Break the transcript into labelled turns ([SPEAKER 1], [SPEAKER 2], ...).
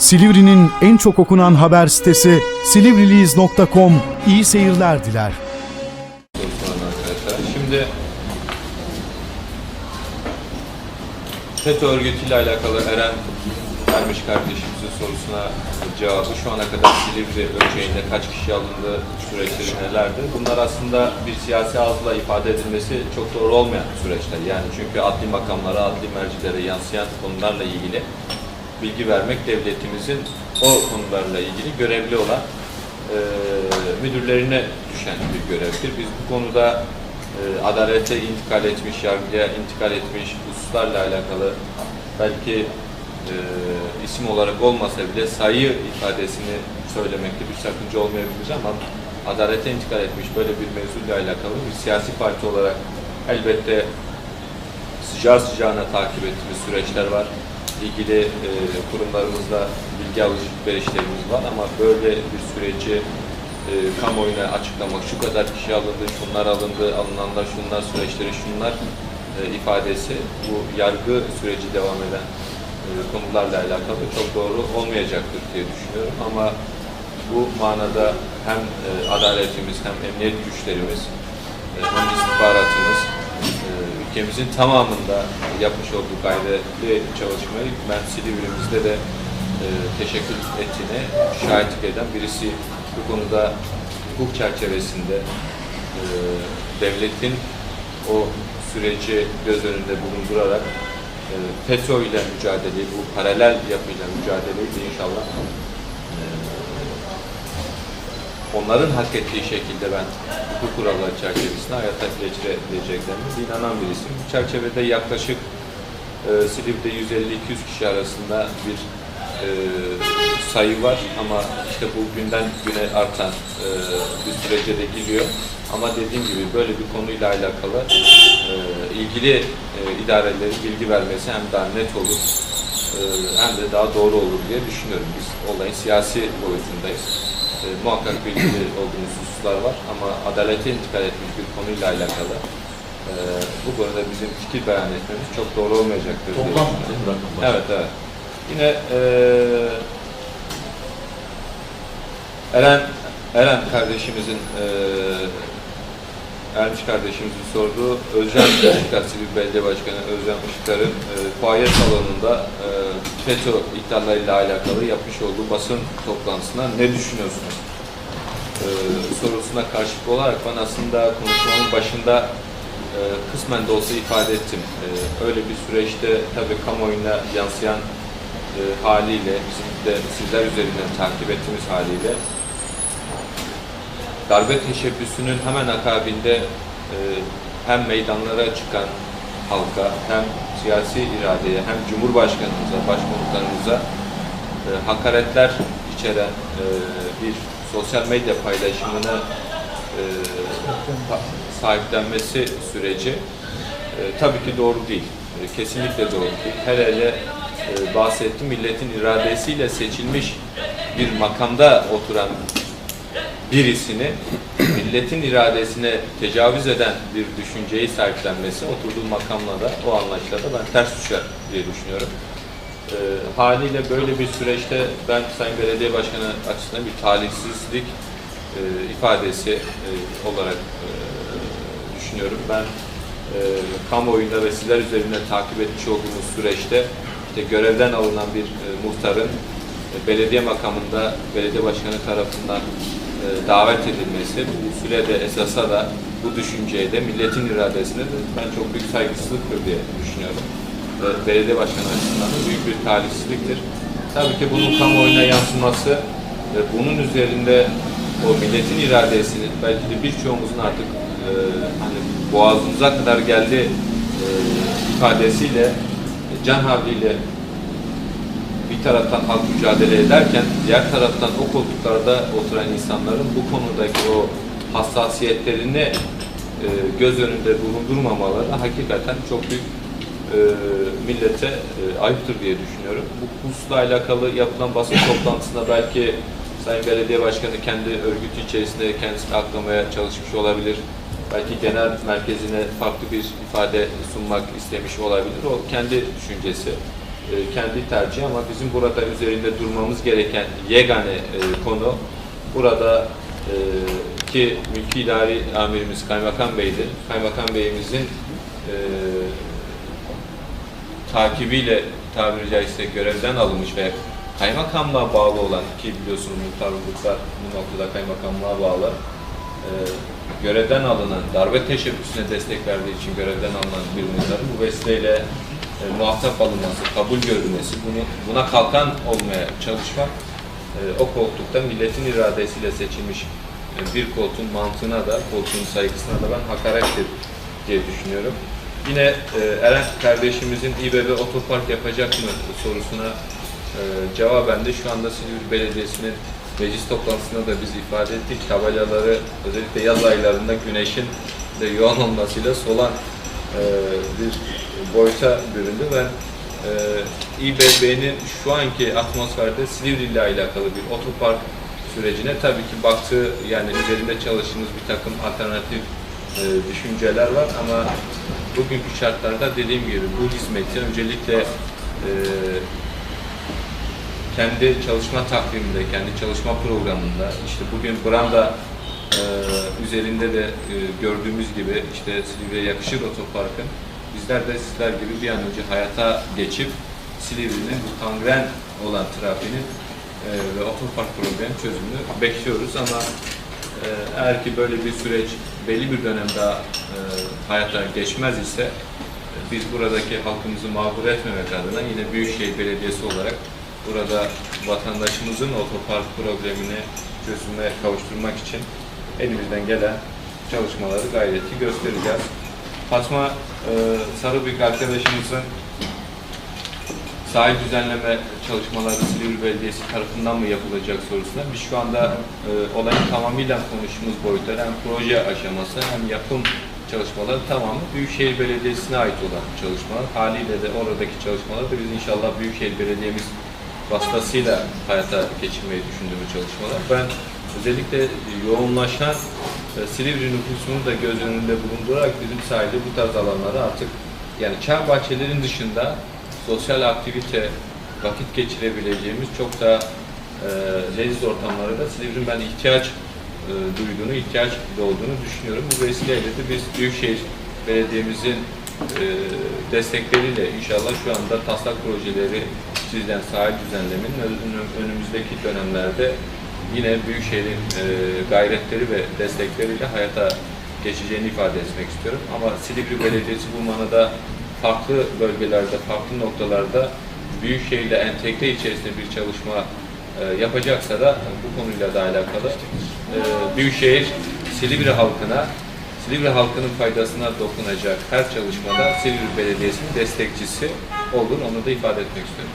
[SPEAKER 1] Silivri'nin en çok okunan haber sitesi silivriliyiz.com iyi seyirler diler.
[SPEAKER 2] Şimdi FETÖ örgütüyle alakalı Eren Ermiş kardeşimizin sorusuna cevabı şu ana kadar Silivri ölçeğinde kaç kişi alındı, süreçleri nelerdi? Bunlar aslında bir siyasi ağızla ifade edilmesi çok doğru olmayan süreçler. Yani çünkü adli makamlara, adli mercilere yansıyan konularla ilgili bilgi vermek devletimizin o konularla ilgili görevli olan e, müdürlerine düşen bir görevdir. Biz bu konuda e, adalete intikal etmiş, yargıya intikal etmiş hususlarla alakalı belki e, isim olarak olmasa bile sayı ifadesini söylemekte bir sakınca olmayabilir ama adalete intikal etmiş böyle bir mevzuyla alakalı bir siyasi parti olarak elbette sıcağı sıcağına takip ettiğimiz süreçler var. İlgili e, kurumlarımızla bilgi alışverişlerimiz var ama böyle bir süreci e, kamuoyuna açıklamak, şu kadar kişi alındı, şunlar alındı, alınanlar şunlar, süreçleri şunlar e, ifadesi bu yargı süreci devam eden e, konularla alakalı çok doğru olmayacaktır diye düşünüyorum. Ama bu manada hem e, adaletimiz hem emniyet güçlerimiz e, hem istihbaratımız ülkemizin tamamında yapmış olduğu gayretli çalışmayı ben Silivri'mizde de e, teşekkür ettiğine şahitlik eden birisi. Bu konuda hukuk çerçevesinde e, devletin o süreci göz önünde bulundurarak e, FETÖ ile mücadeleyi, bu paralel yapıyla mücadeleyi de inşallah onların hak ettiği şekilde ben hukuk kuralları çerçevesinde hayata geçirebileceklerine inanan birisiyim. Bu çerçevede yaklaşık e, Silivri'de 150-200 kişi arasında bir e, sayı var ama işte bu günden güne artan e, bir sürece de giriyor. Ama dediğim gibi böyle bir konuyla alakalı e, ilgili e, idarelerin bilgi vermesi hem daha net olur e, hem de daha doğru olur diye düşünüyorum. Biz olayın siyasi boyutundayız. E, muhakkak bilgili olduğumuz hususlar var ama adalete intikal etmiş bir konuyla alakalı e, bu konuda bizim fikir beyan etmemiz çok doğru olmayacaktır.
[SPEAKER 3] Toplam?
[SPEAKER 2] Evet, evet. Yine eee Eren Eren kardeşimizin eee Ermiş kardeşimizin sorduğu Özcan Işıkar Sivil Belediye Başkanı Özcan Işıkar'ın eee fuaye salonunda eee FETÖ iddialarıyla alakalı yapmış olduğu basın toplantısına ne düşünüyorsunuz? Eee sorusuna karşılık olarak ben aslında konuşmamın başında e, kısmen de olsa ifade ettim. E, öyle bir süreçte tabii kamuoyuna yansıyan e, haliyle, bizim de sizler üzerinden takip ettiğimiz haliyle darbe teşebbüsünün hemen akabinde e, hem meydanlara çıkan halka hem siyasi iradeye hem Cumhurbaşkanımıza, Başkomutanımıza e, hakaretler içeren e, bir sosyal medya paylaşımını e, sahiplenmesi süreci e, tabii ki doğru değil. E, kesinlikle doğru değil. Hele hele e, bahsettiğim milletin iradesiyle seçilmiş bir makamda oturan birisini milletin iradesine tecavüz eden bir düşünceyi sahiplenmesi oturduğu makamla da o anlayışla da ben ters düşer diye düşünüyorum. E, haliyle böyle bir süreçte ben Sayın Belediye Başkanı açısından bir talihsizlik e, ifadesi e, olarak e, düşünüyorum. Ben e, kamuoyunda ve sizler üzerinden takip etmiş olduğumuz süreçte işte görevden alınan bir e, muhtarın e, belediye makamında belediye başkanı tarafından e, davet edilmesi bu sürede esasa da bu düşünceye de milletin iradesine de ben çok büyük saygısızlıktır diye düşünüyorum. Belediye başkanı açısından da büyük bir talihsizliktir. Tabii ki bunun kamuoyuna yansıması ve bunun üzerinde o milletin iradesini belki de birçoğumuzun artık e, hani boğazımıza kadar geldi e, ifadesiyle e, can havliyle bir taraftan halk mücadele ederken diğer taraftan o koltuklarda oturan insanların bu konudaki o hassasiyetlerini e, göz önünde bulundurmamaları hakikaten çok büyük e, millete e, ayıptır diye düşünüyorum. Bu hususla alakalı yapılan basın toplantısında belki Sayın Belediye Başkanı kendi örgütü içerisinde kendisini aklamaya çalışmış olabilir. Belki genel merkezine farklı bir ifade sunmak istemiş olabilir. O kendi düşüncesi. E, kendi tercihi ama bizim burada üzerinde durmamız gereken yegane e, konu burada e, ki mülki idari amirimiz Kaymakam Bey'dir. Kaymakam Bey'imizin e, takibiyle tabiri caizse görevden alınmış ve kaymakamlığa bağlı olan ki biliyorsunuz muhtarlıklar bu noktada kaymakamlığa bağlı e, görevden alınan darbe teşebbüsüne destek verdiği için görevden alınan bir muhtarın bu vesileyle e, muhatap alınması, kabul görülmesi, bunu, buna kalkan olmaya çalışmak e, o koltukta milletin iradesiyle seçilmiş e, bir koltuğun mantığına da, koltuğun saygısına da ben hakarettir diye düşünüyorum. Yine e, Eren kardeşimizin İBB otopark yapacak mı sorusuna e, cevaben de şu anda Silivri Belediyesi'nin meclis toplantısında da biz ifade ettik. Tabelaları özellikle yaz aylarında güneşin de yoğun olmasıyla solan e, bir boyuta büründü. Ben e, İBB'nin şu anki atmosferde Silivri ile alakalı bir otopark sürecine tabii ki baktığı yani üzerinde çalıştığımız bir takım alternatif e, düşünceler var ama bugünkü şartlarda dediğim gibi bu hizmeti öncelikle e, kendi çalışma takviminde, kendi çalışma programında işte bugün branda e, üzerinde de e, gördüğümüz gibi işte Silivri'ye yakışır otoparkın bizler de sizler gibi bir an önce hayata geçip Silivri'nin bu kangren olan trafiğinin e, ve otopark problemi çözümünü bekliyoruz. Ama e, eğer ki böyle bir süreç belli bir dönem daha e, hayata geçmez ise biz buradaki halkımızı mağdur etmemek adına yine Büyükşehir Belediyesi olarak burada vatandaşımızın otopark problemini çözüme kavuşturmak için elimizden gelen çalışmaları gayreti göstereceğiz. Fatma e, Sarıbük arkadaşımızın sahil düzenleme çalışmaları Silivri Belediyesi tarafından mı yapılacak sorusuna biz şu anda e, olayın tamamıyla konuştuğumuz boyutları hem proje aşaması hem yapım çalışmaları tamamı Büyükşehir Belediyesi'ne ait olan çalışmalar. Haliyle de oradaki çalışmaları da biz inşallah Büyükşehir Belediye'miz vasıtasıyla hayata geçirmeyi düşündüğümüz çalışmalar. Ben özellikle yoğunlaşan e, Silivri nüfusunu da göz önünde bulundurarak bizim sahilde bu tarz alanları artık yani çay bahçelerin dışında sosyal aktivite, vakit geçirebileceğimiz çok da e, leziz ortamlara da Silivri'nin ben ihtiyaç e, duyduğunu, ihtiyaç doğduğunu düşünüyorum. Bu vesileyle de biz Büyükşehir Belediye'mizin e, destekleriyle inşallah şu anda taslak projeleri çizilen sahil düzenlemenin ön- önümüzdeki dönemlerde yine Büyükşehir'in e, gayretleri ve destekleriyle hayata geçeceğini ifade etmek istiyorum. Ama Silivri Belediyesi bu manada farklı bölgelerde, farklı noktalarda Büyükşehir'le entegre içerisinde bir çalışma e, yapacaksa da bu konuyla da alakalı e, Büyükşehir Silivri halkına Silivri halkının faydasına dokunacak her çalışmada Silivri Belediyesi'nin destekçisi olur. Onu da ifade etmek istiyorum.